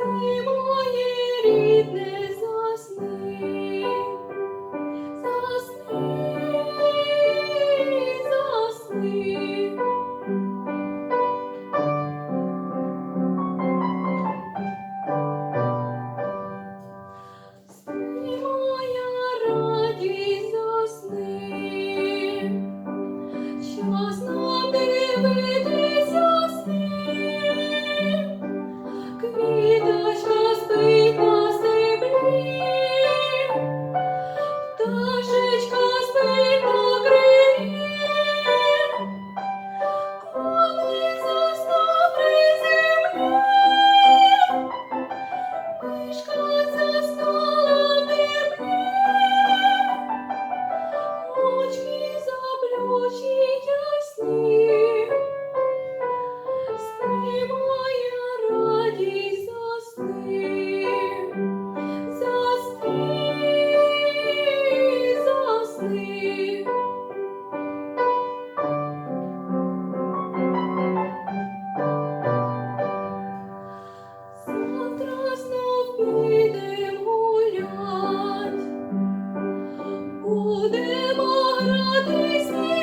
Засни, моє рідне, засни, засни, засни. Сни, моя радість, засни, що знати ви. You. Води